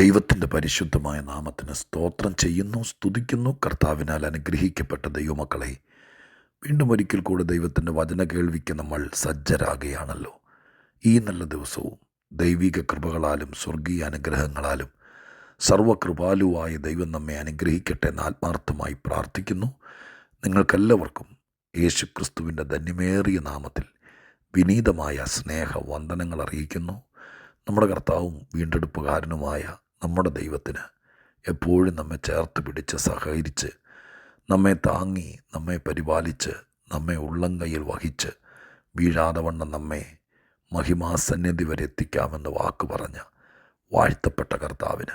ദൈവത്തിന്റെ പരിശുദ്ധമായ നാമത്തിന് സ്തോത്രം ചെയ്യുന്നു സ്തുതിക്കുന്നു. കർത്താവിനാൽ അനുഗ്രഹിക്കപ്പെട്ട ദൈവമക്കളെ വീണ്ടും ഒരിക്കൽ കൂടെ ദൈവത്തിന്റെ വചന കേൾവിക്ക് നമ്മൾ സജ്ജരാകുകയാണല്ലോ. ഈ നല്ല ദിവസവും ദൈവിക കൃപകളാലും സ്വർഗീയ അനുഗ്രഹങ്ങളാലും സർവകൃപാലുവായ ദൈവം നമ്മെ അനുഗ്രഹിക്കട്ടെ എന്ന് ആത്മാർത്ഥമായി പ്രാർത്ഥിക്കുന്നു. നിങ്ങൾക്കെല്ലാവർക്കും യേശുക്രിസ്തുവിന്റെ ധന്യമേറിയ നാമത്തിൽ വിനീതമായ സ്നേഹ വന്ദനങ്ങൾ അറിയിക്കുന്നു. നമ്മുടെ കർത്താവും വീണ്ടെടുപ്പുകാരനുമായ നമ്മുടെ ദൈവത്തിന് എപ്പോഴും നമ്മെ ചേർത്ത് പിടിച്ച് സഹകരിച്ച് നമ്മെ താങ്ങി നമ്മെ പരിപാലിച്ച് നമ്മെ ഉള്ളം കയ്യിൽ വഹിച്ച് വീഴാതെ വണ്ണം നമ്മെ മഹിമാസന്നിധി വരെ എത്തിക്കാമെന്ന് വാക്ക് പറഞ്ഞ വാഴ്ത്തപ്പെട്ട കർത്താവിന്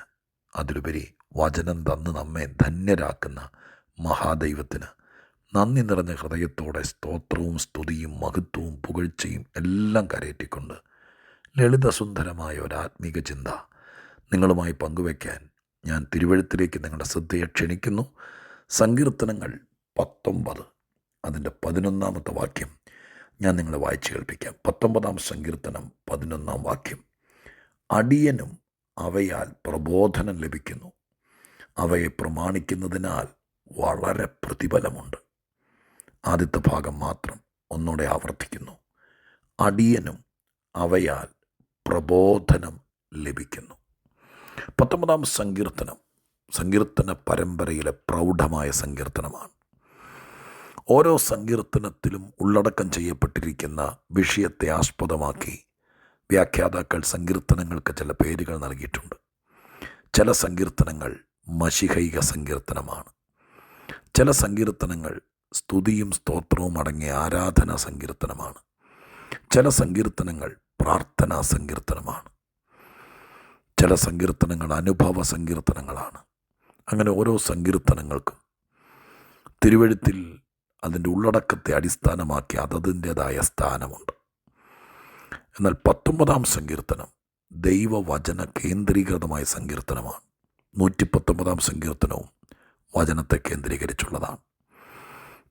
അതിലുപരി വചനം തന്ന് നമ്മെ ധന്യരാക്കുന്ന മഹാദൈവത്തിന് നന്ദി നിറഞ്ഞ ഹൃദയത്തോടെ സ്തോത്രവും സ്തുതിയും മഹത്വവും പുകഴ്ചയും എല്ലാം കരയറ്റിക്കൊണ്ട് ലളിതസുന്ദരമായ ഒരാത്മീക ചിന്ത നിങ്ങളുമായി പങ്കുവയ്ക്കാൻ ഞാൻ തിരുവഴുത്തിലേക്ക് നിങ്ങളുടെ ശ്രദ്ധയെ ക്ഷണിക്കുന്നു. സങ്കീർത്തനങ്ങൾ പത്തൊമ്പത്. അതിന്റെ പതിനൊന്നാമത്തെ വാക്യം ഞാൻ നിങ്ങളെ വായിച്ചു കേൾപ്പിക്കാം. പത്തൊമ്പതാം സങ്കീർത്തനം പതിനൊന്നാം വാക്യം. അടിയനും അവയാൽ പ്രബോധനം ലഭിക്കുന്നു. അവയെ പ്രമാണിക്കുന്നതിനാൽ വളരെ പ്രതിഫലമുണ്ട്. ആദ്യത്തെ ഭാഗം മാത്രം ഒന്നുകൂടെ ആവർത്തിക്കുന്നു. അടിയനും അവയാൽ പ്രബോധനം ലഭിക്കുന്നു. പത്തൊമ്പതാം സങ്കീർത്തനം സങ്കീർത്തന പരമ്പരയിലെ പ്രൗഢമായ സങ്കീർത്തനമാണ്. ഓരോ സങ്കീർത്തനത്തിലും ഉള്ളടക്കം ചെയ്യപ്പെട്ടിരിക്കുന്ന വിഷയത്തെ ആസ്പദമാക്കി വ്യാഖ്യാതാക്കൾ സങ്കീർത്തനങ്ങൾക്ക് ചില പേരുകൾ നൽകിയിട്ടുണ്ട്. ചില സങ്കീർത്തനങ്ങൾ മഷിഹൈക സങ്കീർത്തനമാണ്. ചില സങ്കീർത്തനങ്ങൾ സ്തുതിയും സ്തോത്രവും അടങ്ങിയ ആരാധനാ സങ്കീർത്തനമാണ്. ചില സങ്കീർത്തനങ്ങൾ പ്രാർത്ഥനാ സങ്കീർത്തനമാണ്. ചില സങ്കീർത്തനങ്ങൾ അനുഭവ സങ്കീർത്തനങ്ങളാണ്. അങ്ങനെ ഓരോ സങ്കീർത്തനങ്ങൾക്കും തിരുവഴുത്തിൽ അതിന്റെ ഉള്ളടക്കത്തെ അടിസ്ഥാനമാക്കി അതതിന്റേതായ സ്ഥാനമുണ്ട്. എന്നാൽ പത്തൊമ്പതാം സങ്കീർത്തനം ദൈവവചന കേന്ദ്രീകൃതമായ സങ്കീർത്തനമാണ്. നൂറ്റി പത്തൊമ്പതാം സങ്കീർത്തനവും വചനത്തെ കേന്ദ്രീകരിച്ചുള്ളതാണ്.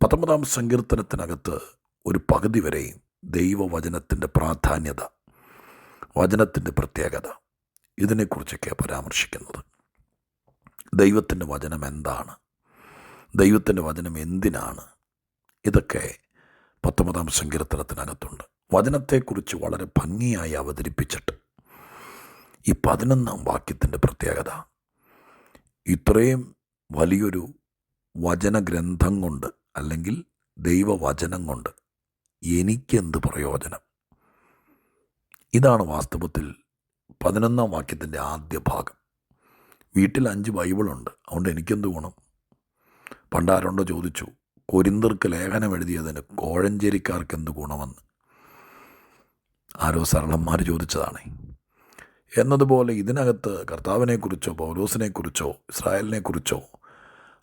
പത്തൊമ്പതാം സങ്കീർത്തനത്തിനകത്ത് ഒരു പകുതി വരെയും ദൈവവചനത്തിന്റെ പ്രാധാന്യത വചനത്തിന്റെ പ്രത്യേകത ഇതിനെക്കുറിച്ചൊക്കെയാണ് പരാമർശിക്കുന്നത്. ദൈവത്തിന്റെ വചനം എന്താണ്? ദൈവത്തിന്റെ വചനം എന്തിനാണ്? ഇതൊക്കെ പത്തൊമ്പതാം സങ്കീർത്തനത്തിനകത്തുണ്ട്. വചനത്തെക്കുറിച്ച് വളരെ ഭംഗിയായി അവതരിപ്പിച്ചിട്ട് ഈ പതിനൊന്നാം വാക്യത്തിന്റെ പ്രത്യേകത. ഇത്രയും വലിയൊരു വചനഗ്രന്ഥം കൊണ്ട് അല്ലെങ്കിൽ ദൈവവചനം കൊണ്ട് എനിക്കെന്ത് പ്രയോജനം? ഇതാണ് വാസ്തവത്തിൽ പതിനൊന്നാം വാക്യത്തിന്റെ ആദ്യ ഭാഗം. വീട്ടിൽ അഞ്ച് ബൈബിളുണ്ട്. അതുകൊണ്ട് എനിക്കെന്ത് ഗുണം? പണ്ടാരുണ്ടോ ചോദിച്ചു കൊരിന്തർക്ക് ലേഖനം എഴുതിയതിന് കോഴഞ്ചേരിക്കാർക്ക് എന്ത് ഗുണമെന്ന്? ആരോ സരളന്മാർ ചോദിച്ചതാണ്. എന്നതുപോലെ ഇതിനകത്ത് കർത്താവിനെക്കുറിച്ചോ പൗലോസിനെക്കുറിച്ചോ ഇസ്രായേലിനെക്കുറിച്ചോ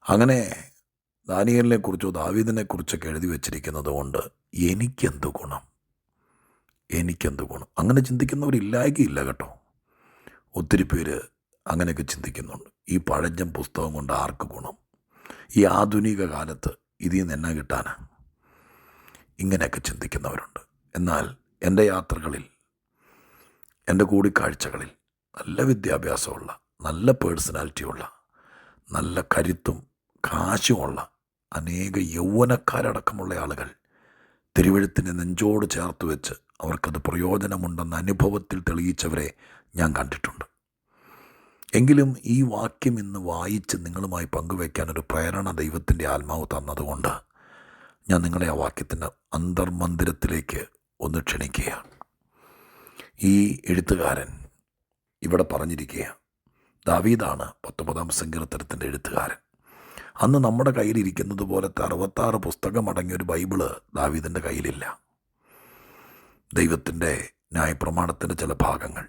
അങ്ങനെ ദാനിയലിനെക്കുറിച്ചോ ദാവീദിനെക്കുറിച്ചൊക്കെ എഴുതി വച്ചിരിക്കുന്നത് കൊണ്ട് എനിക്കെന്ത് ഗുണം? എനിക്കെന്ത് ഗുണം? അങ്ങനെ ചിന്തിക്കുന്നവരില്ലായ്കയില്ല കേട്ടോ. ഒത്തിരി പേര് അങ്ങനെയൊക്കെ ചിന്തിക്കുന്നുണ്ട്. ഈ പഴഞ്ചൻ പുസ്തകം കൊണ്ട് ആർക്ക് ഗുണം? ഈ ആധുനിക കാലത്ത് ഇതിൽ നിന്ന് എന്നാ കിട്ടാനാ? ഇങ്ങനെയൊക്കെ ചിന്തിക്കുന്നവരുണ്ട്. എന്നാൽ എന്റെ യാത്രകളിൽ എന്റെ കൂടിക്കാഴ്ചകളിൽ നല്ല വിദ്യാഭ്യാസമുള്ള നല്ല പേഴ്സണാലിറ്റിയുള്ള നല്ല കരുത്തും കാശുമുള്ള അനേക യൗവനക്കാരടക്കമുള്ള ആളുകൾ തിരുവഴുത്തിനെ നെഞ്ചോട് ചേർത്ത് വെച്ച് അവർക്കത് പ്രയോജനമുണ്ടെന്ന അനുഭവത്തിൽ തെളിയിച്ചവരെ ഞാൻ കണ്ടിട്ടുണ്ട്. എങ്കിലും ഈ വാക്യം ഇന്ന് വായിച്ച് നിങ്ങളുമായി പങ്കുവയ്ക്കാൻ ഒരു പ്രേരണ ദൈവത്തിന്റെ ആത്മാവ് തന്നതുകൊണ്ട് ഞാൻ നിങ്ങളെ ആ വാക്യത്തിന്റെ അന്തർമന്ദിരത്തിലേക്ക് ഒന്ന് ക്ഷണിക്കുകയാണ്. ഈ എഴുത്തുകാരൻ ഇവിടെ പറഞ്ഞിരിക്കുക ദാവീദാണ് പത്തൊമ്പതാം സങ്കീർത്തനത്തിന്റെ എഴുത്തുകാരൻ. അന്ന് നമ്മുടെ കയ്യിലിരിക്കുന്നത് പോലത്തെ അറുപത്താറ് പുസ്തകം അടങ്ങിയ ഒരു ബൈബിൾ ദാവീദിന്റെ കയ്യിലില്ല. ദൈവത്തിന്റെ ന്യായപ്രമാണത്തിന്റെ ചില ഭാഗങ്ങൾ.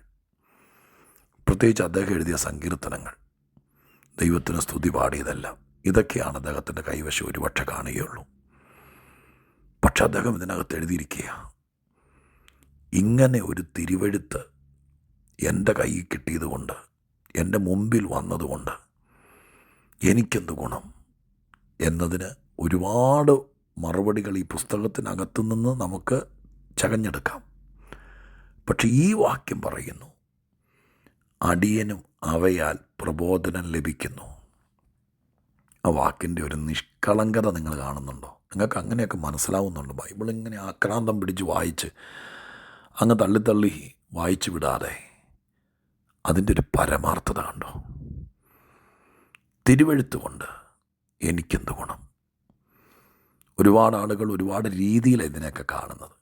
പ്രത്യേകിച്ച് അദ്ദേഹം എഴുതിയ സങ്കീർത്തനങ്ങൾ. ദൈവത്തിന് സ്തുതി പാടിയതെല്ലാം ഇതൊക്കെയാണ് അദ്ദേഹത്തിന്റെ കൈവശം ഒരുപക്ഷെ കാണുകയുള്ളൂ. പക്ഷെ അദ്ദേഹം ഇതിനകത്ത് എഴുതിയിരിക്കുക ഇങ്ങനെ ഒരു തിരുവെഴുത്ത് എന്റെ കയ്യിൽ കിട്ടിയതുകൊണ്ട് എന്റെ മുമ്പിൽ വന്നതുകൊണ്ട് എനിക്കെന്ത് ഗുണം എന്നതിന് ഒരുപാട് മറുപടികൾ ഈ പുസ്തകത്തിനകത്തു നിന്ന് നമുക്ക് ചകഞ്ഞെടുക്കാം. പക്ഷെ ഈ വാക്യം പറയുന്നു അടിയനും അവയാൽ പ്രബോധനം ലഭിക്കുന്നു. ആ വാക്കിന്റെ ഒരു നിഷ്കളങ്കത നിങ്ങൾ കാണുന്നുണ്ടോ? നിങ്ങൾക്ക് അങ്ങനെയൊക്കെ മനസ്സിലാവുന്നുണ്ടോ? ബൈബിൾ ഇങ്ങനെ ആക്രാന്തം പിടിച്ച് വായിച്ച് അങ്ങ് തള്ളിത്തള്ളി വായിച്ചു വിടാതെ അതിന്റെ ഒരു പരമാർത്ഥത കണ്ടോ? തിരുവഴുത്ത് കൊണ്ട് എനിക്കെന്ത് ഗുണം? ഒരുപാട് ആളുകൾ ഒരുപാട് രീതിയിലാണ് ഇതിനെയൊക്കെ കാണുന്നത്.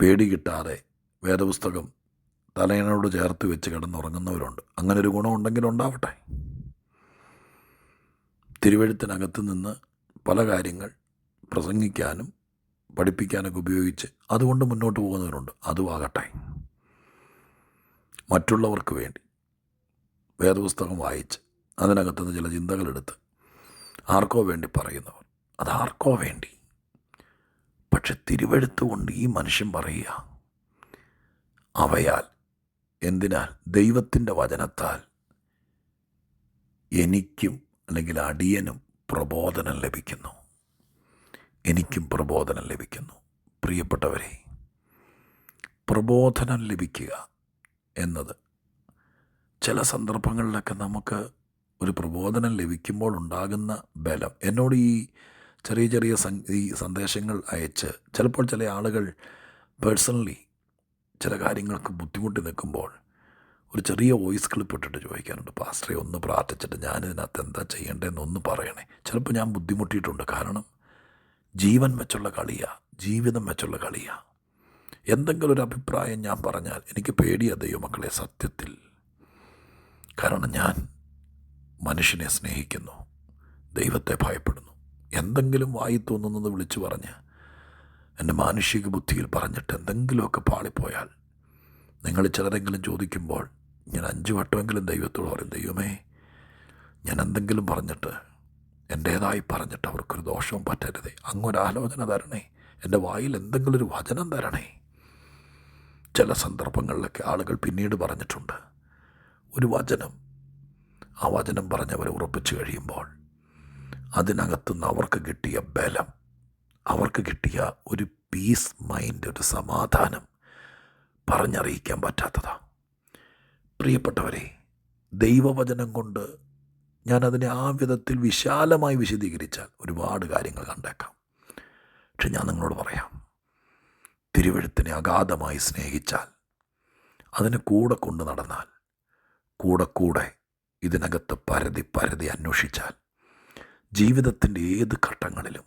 പേടി കിട്ടാതെ വേദപുസ്തകം തലയനോട് ചേർത്ത് വെച്ച് കിടന്നുറങ്ങുന്നവരുണ്ട്. അങ്ങനെ ഒരു ഗുണം ഉണ്ടെങ്കിലും ഉണ്ടാവട്ടെ. തിരുവഴുത്തിനകത്ത് നിന്ന് പല കാര്യങ്ങൾ പ്രസംഗിക്കാനും പഠിപ്പിക്കാനൊക്കെ ഉപയോഗിച്ച് അതുകൊണ്ട് മുന്നോട്ട് പോകുന്നവരുണ്ട്. അതുമാകട്ടെ മറ്റുള്ളവർക്ക് വേണ്ടി വേദപുസ്തകം വായിച്ച് അതിനകത്തുനിന്ന് ചില ചിന്തകളെടുത്ത് ആർക്കോ വേണ്ടി പറയുന്നവർ. അതാർക്കോ വേണ്ടി? പക്ഷെ തിരുവെടുത്തുകൊണ്ട് ഈ മനുഷ്യൻ പറയുക അവയാൽ എന്തിനാൽ ദൈവത്തിന്റെ വചനത്താൽ എനിക്കും അല്ലെങ്കിൽ അടിയനും പ്രബോധനം ലഭിക്കുന്നു. എനിക്കും പ്രബോധനം ലഭിക്കുന്നു. പ്രിയപ്പെട്ടവരെ പ്രബോധനം ലഭിക്കുക എന്നത് ചില സന്ദർഭങ്ങളിലൊക്കെ നമുക്ക് ഒരു പ്രബോധനം ലഭിക്കുമ്പോൾ ഉണ്ടാകുന്ന ബലം. എന്നോട് ഈ ചെറിയ ചെറിയ ഈ സന്ദേശങ്ങൾ അയച്ച് ചിലപ്പോൾ ചില ആളുകൾ പേഴ്സണലി ചില കാര്യങ്ങൾക്ക് ബുദ്ധിമുട്ടി നിൽക്കുമ്പോൾ ഒരു ചെറിയ വോയിസ് ക്ലിപ്പ് ഇട്ടിട്ട് ചോദിക്കാറുണ്ട് പാസ്റ്ററെ ഒന്ന് പ്രാർത്ഥിച്ചിട്ട് ഞാൻ ഞാനിതിനകത്ത് എന്താ ചെയ്യേണ്ടതെന്ന് ഒന്ന് പറയണേ. ചിലപ്പോൾ ഞാൻ ബുദ്ധിമുട്ടിയിട്ടുണ്ട്. കാരണം ജീവൻ വെച്ചുള്ള കളിയാ ജീവിതം വെച്ചുള്ള കളിയാ. എന്തെങ്കിലും ഒരു അഭിപ്രായം ഞാൻ പറഞ്ഞാൽ എനിക്ക് പേടിയാ ദൈവമക്കളെ സത്യത്തിൽ. കാരണം ഞാൻ മനുഷ്യനെ സ്നേഹിക്കുന്നു ദൈവത്തെ ഭയപ്പെടുന്നു. എന്തെങ്കിലും വായി തോന്നുന്നത് വിളിച്ചു പറഞ്ഞ് എന്റെ മാനുഷിക ബുദ്ധിയിൽ പറഞ്ഞിട്ട് എന്തെങ്കിലുമൊക്കെ പാളിപ്പോയാൽ നിങ്ങൾ ചിലരെങ്കിലും ചോദിക്കുമ്പോൾ ഞാൻ അഞ്ച് വട്ടമെങ്കിലും ദൈവത്തോട് പറയും ദൈവമേ ഞാൻ എന്തെങ്കിലും പറഞ്ഞിട്ട് എന്റേതായി പറഞ്ഞിട്ട് അവർക്കൊരു ദോഷവും പറ്റരുതേ. അങ്ങൊരാലോചന തരണേ. എന്റെ വായിൽ എന്തെങ്കിലും ഒരു വചനം തരണേ. ചില സന്ദർഭങ്ങളിലൊക്കെ ആളുകൾ പിന്നീട് പറഞ്ഞിട്ടുണ്ട്. ഒരു വചനം ആ വചനം പറഞ്ഞവരെ ഉറപ്പിച്ചു കഴിയുമ്പോൾ അതിനകത്തുനിന്ന് അവർക്ക് കിട്ടിയ ബലം അവർക്ക് കിട്ടിയ ഒരു പീസ് മൈൻഡ് ഒരു സമാധാനം പറഞ്ഞറിയിക്കാൻ പറ്റാത്തതാ. പ്രിയപ്പെട്ടവരെ ദൈവവചനം കൊണ്ട് ഞാനതിനെ ആ വിധത്തിൽ വിശാലമായി വിശദീകരിച്ചാൽ ഒരുപാട് കാര്യങ്ങൾ കണ്ടേക്കാം. പക്ഷെ ഞാൻ നിങ്ങളോട് പറയാം തിരുവഴുത്തിനെ അഗാധമായി സ്നേഹിച്ചാൽ അതിനെ കൂടെ കൊണ്ട് നടന്നാൽ കൂടെ കൂടെ ഇതിനകത്ത് പരതി പരതി അന്വേഷിച്ചാൽ ജീവിതത്തിന്റെ ഏത് ഘട്ടങ്ങളിലും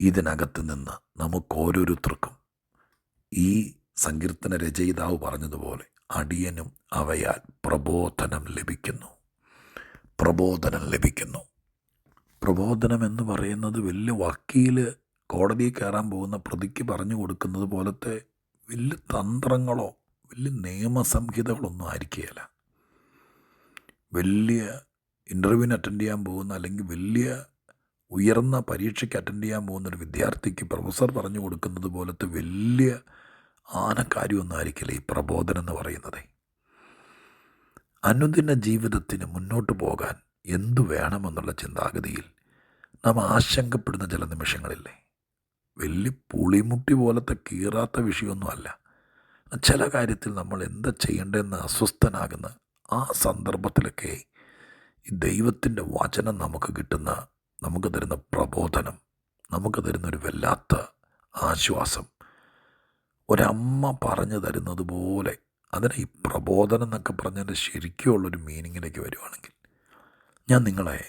ഇതിനകത്ത് നിന്ന് നമുക്ക് ഓരോരുത്തർക്കും ഈ സങ്കീർത്തന രചയിതാവ് പറഞ്ഞതുപോലെ അടിയനും അവയാൽ പ്രബോധനം ലഭിക്കുന്നു. പ്രബോധനം ലഭിക്കുന്നു. പ്രബോധനം എന്ന് പറയുന്നത് വലിയ വക്കീൽ കോടതിയിൽ കയറാൻ പോകുന്ന പ്രതിക്ക് പറഞ്ഞു കൊടുക്കുന്നത് പോലത്തെ വലിയ തന്ത്രങ്ങളോ വലിയ നിയമസംഹിതകളൊന്നും ആയിരിക്കുകയില്ല. വലിയ ഇന്റർവ്യൂവിന് അറ്റൻഡ് ചെയ്യാൻ പോകുന്ന അല്ലെങ്കിൽ വലിയ ഉയർന്ന പരീക്ഷയ്ക്ക് അറ്റൻഡ് ചെയ്യാൻ പോകുന്ന ഒരു വിദ്യാർത്ഥിക്ക് പ്രൊഫസർ പറഞ്ഞു കൊടുക്കുന്നത് പോലത്തെ വലിയ ആനക്കാര്യമൊന്നും ആയിരിക്കില്ല ഈ പ്രബോധനം എന്ന് പറയുന്നത്? അനുദിന ജീവിതത്തിന് മുന്നോട്ട് പോകാൻ എന്തു വേണമെന്നുള്ള ചിന്താഗതിയിൽ നാം ആശങ്കപ്പെടുന്ന ചില നിമിഷങ്ങളില്ലേ? വലിയ പുളിമുട്ടി പോലത്തെ കീറാത്ത വിഷയമൊന്നുമല്ല. ചില കാര്യത്തിൽ നമ്മൾ എന്താ ചെയ്യേണ്ടതെന്ന് അസ്വസ്ഥനാകുന്ന ആ സന്ദർഭത്തിലൊക്കെ ഈ ദൈവത്തിന്റെ വചനം നമുക്ക് കിട്ടുന്ന നമുക്ക് തരുന്ന പ്രബോധനം നമുക്ക് തരുന്ന ഒരു വല്ലാത്ത ആശ്വാസം. ഒരമ്മ പറഞ്ഞു തരുന്നത് പോലെ അതിനെ ഈ പ്രബോധനം എന്നൊക്കെ പറഞ്ഞതിന്റെ ശരിക്കുമുള്ളൊരു മീനിങ്ങിലേക്ക് വരുവാണെങ്കിൽ ഞാൻ നിങ്ങളെ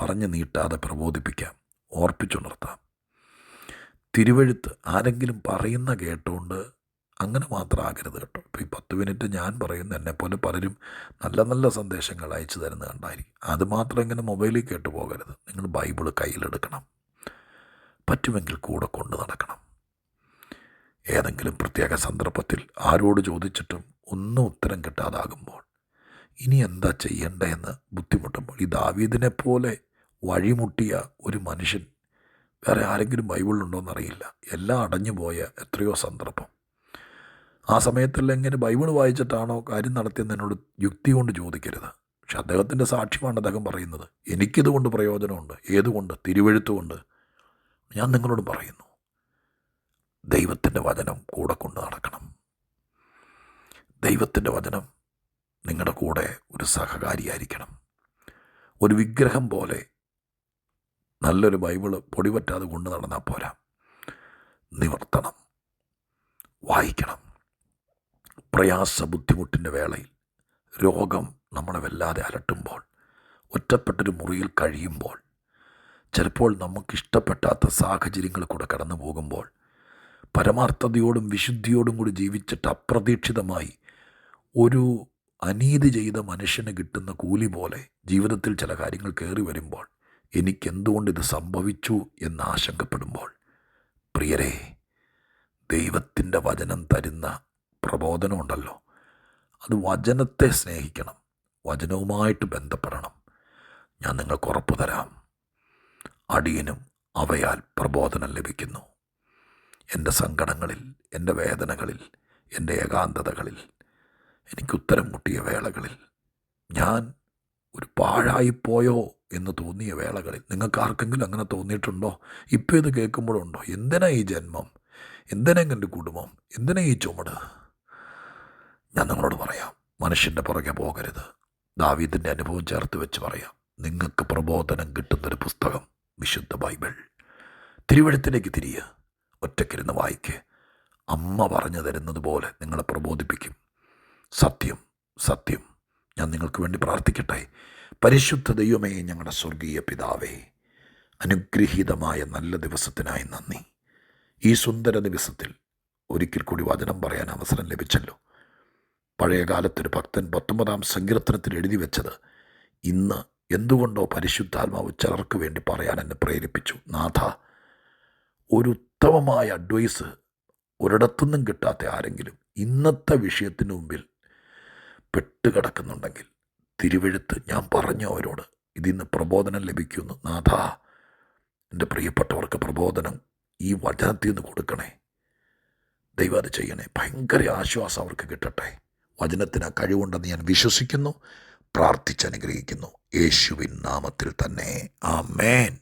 പറഞ്ഞു നീട്ടാതെ പ്രബോധിപ്പിക്കാം ഓർപ്പിച്ചുണർത്താം. തിരുവഴുത്ത് ആരെങ്കിലും പറയുന്ന കേട്ടുകൊണ്ട് അങ്ങനെ മാത്രം ആകരുത് കേട്ടോ. ഇപ്പോൾ ഈ പത്ത് മിനിറ്റ് ഞാൻ പറയുന്ന എന്നെപ്പോലെ പലരും നല്ല നല്ല സന്ദേശങ്ങൾ അയച്ചു തരുന്നത് കണ്ടായിരിക്കും. അതുമാത്രം ഇങ്ങനെ മൊബൈലിൽ കേട്ട് പോകരുത്. നിങ്ങൾ ബൈബിൾ കയ്യിലെടുക്കണം. പറ്റുമെങ്കിൽ കൂടെ കൊണ്ട് നടക്കണം. ഏതെങ്കിലും പ്രത്യേക സന്ദർഭത്തിൽ ആരോട് ചോദിച്ചിട്ടും ഒന്നും ഉത്തരം കിട്ടാതാകുമ്പോൾ ഇനി എന്താ ചെയ്യേണ്ടതെന്ന് ബുദ്ധിമുട്ടുമ്പോൾ ഈ ദാവീദിനെ പോലെ വഴിമുട്ടിയ ഒരു മനുഷ്യൻ വേറെ ആരെങ്കിലും ബൈബിളിലുണ്ടോ എന്നറിയില്ല എല്ലാം അടഞ്ഞുപോയ എത്രയോ സന്ദർഭം. ആ സമയത്തെല്ലാം എങ്ങനെ ബൈബിൾ വായിച്ചിട്ടാണോ കാര്യം നടത്തിയെന്ന് എന്നോട് യുക്തി കൊണ്ട് ചോദിക്കരുത്. പക്ഷെ അദ്ദേഹത്തിന്റെ സാക്ഷ്യമാണ് അദ്ദേഹം പറയുന്നത്. എനിക്കിതുകൊണ്ട് പ്രയോജനമുണ്ട്. ഏതുകൊണ്ട്? തിരുവഴുത്തുകൊണ്ട്. ഞാൻ നിങ്ങളോട് പറയുന്നു. ദൈവത്തിന്റെ വചനം കൂടെ കൊണ്ട് നടക്കണം. ദൈവത്തിന്റെ വചനം നിങ്ങളുടെ കൂടെ ഒരു സഹകാരിയായിരിക്കണം. ഒരു വിഗ്രഹം പോലെ നല്ലൊരു ബൈബിൾ പൊടിപറ്റാതെ കൊണ്ട് നടന്നാൽ പോരാ. നിവർത്തണം. വായിക്കണം. പ്രയാസ ബുദ്ധിമുട്ടിന്റെ വേളയിൽ രോഗം നമ്മളെ വല്ലാതെ അലട്ടുമ്പോൾ ഒറ്റപ്പെട്ടൊരു മുറിയിൽ കഴിയുമ്പോൾ ചിലപ്പോൾ നമുക്കിഷ്ടപ്പെട്ടാത്ത സാഹചര്യങ്ങൾ കൂടെ കടന്നു പോകുമ്പോൾ പരമാർത്ഥതയോടും വിശുദ്ധിയോടും കൂടി ജീവിച്ചിട്ട് അപ്രതീക്ഷിതമായി ഒരു അനീതി ചെയ്ത മനുഷ്യന് കിട്ടുന്ന കൂലി പോലെ ജീവിതത്തിൽ ചില കാര്യങ്ങൾ കയറി വരുമ്പോൾ എനിക്കെന്തുകൊണ്ട് ഇത് സംഭവിച്ചു എന്ന് ആശങ്കപ്പെടുമ്പോൾ പ്രിയരെ ദൈവത്തിന്റെ വചനം തരുന്ന പ്രബോധനമുണ്ടല്ലോ. അത് വചനത്തെ സ്നേഹിക്കണം. വചനവുമായിട്ട് ബന്ധപ്പെടണം. ഞാൻ നിങ്ങൾക്ക് ഉറപ്പു തരാം. അടിയനും അവയാൽ പ്രബോധനം ലഭിക്കുന്നു. എന്റെ സങ്കടങ്ങളിൽ എന്റെ വേദനകളിൽ എന്റെ ഏകാന്തതകളിൽ എനിക്ക് ഉത്തരം മുട്ടിയ വേളകളിൽ. ഞാൻ ഒരു പാഴായിപ്പോയോ എന്ന് തോന്നിയ വേളകളിൽ. നിങ്ങൾക്ക് ആർക്കെങ്കിലും അങ്ങനെ തോന്നിയിട്ടുണ്ടോ? ഇപ്പോൾ ഇത് കേൾക്കുമ്പോഴുണ്ടോ? എന്തിനാ ഈ ജന്മം? എന്തിനാ എന്റെ കുടുംബം? എന്തിനാ ഈ ചുമട്? ഞാൻ നിങ്ങളോട് പറയാം. മനുഷ്യന്റെ പുറകെ പോകരുത്. ദാവീദിന്റെ അനുഭവം ചേർത്ത് വെച്ച് പറയാം. നിങ്ങൾക്ക് പ്രബോധനം കിട്ടുന്നൊരു പുസ്തകം വിശുദ്ധ ബൈബിൾ. തിരുവഴുത്തിലേക്ക് തിരിയുക ഒറ്റക്കിരുന്ന് വായിക്ക്. അമ്മ പറഞ്ഞു തരുന്നത് പോലെ നിങ്ങളെ പ്രബോധിപ്പിക്കും. സത്യം സത്യം. ഞാൻ നിങ്ങൾക്ക് വേണ്ടി പ്രാർത്ഥിക്കട്ടെ. പരിശുദ്ധ ദൈവമേ ഞങ്ങളുടെ സ്വർഗീയ പിതാവേ അനുഗ്രഹീതമായ നല്ല ദിവസത്തിനായി നന്ദി. ഈ സുന്ദര ദിവസത്തിൽ ഒരിക്കൽ കൂടി വചനം പറയാൻ അവസരം ലഭിച്ചല്ലോ. പഴയ കാലത്തൊരു ഭക്തൻ പത്തൊമ്പതാം സങ്കീർത്തനത്തിൽ എഴുതി വെച്ചത് ഇന്ന് എന്തുകൊണ്ടോ പരിശുദ്ധാത്മാവ് ചിലർക്ക് വേണ്ടി പറയാൻ എന്നെ പ്രേരിപ്പിച്ചു. നാഥ ഒരു ഉത്തമമായ അഡ്വൈസ് ഒരിടത്തുനിന്നും കിട്ടാത്ത ആരെങ്കിലും ഇന്നത്തെ വിഷയത്തിന് മുമ്പിൽ പെട്ടുകിടക്കുന്നുണ്ടെങ്കിൽ തിരുവെഴുത്ത് ഞാൻ പറഞ്ഞു അവരോട് ഇതിന്ന് പ്രബോധനം ലഭിക്കുന്നു. നാഥ എന്റെ പ്രിയപ്പെട്ടവർക്ക് പ്രബോധനം ഈ വചനത്തിൽ നിന്ന് കൊടുക്കണേ. ദൈവം അത് ചെയ്യണേ. ഭയങ്കര ആശ്വാസം അവർക്ക് കിട്ടട്ടെ. വചനത്തിന് കഴിവുണ്ടെന്ന് ഞാൻ വിശ്വസിക്കുന്നു. പ്രാർത്ഥിച്ചനുഗ്രഹിക്കുന്നു യേശുവിൻ നാമത്തിൽ തന്നെ. ആ മേൻ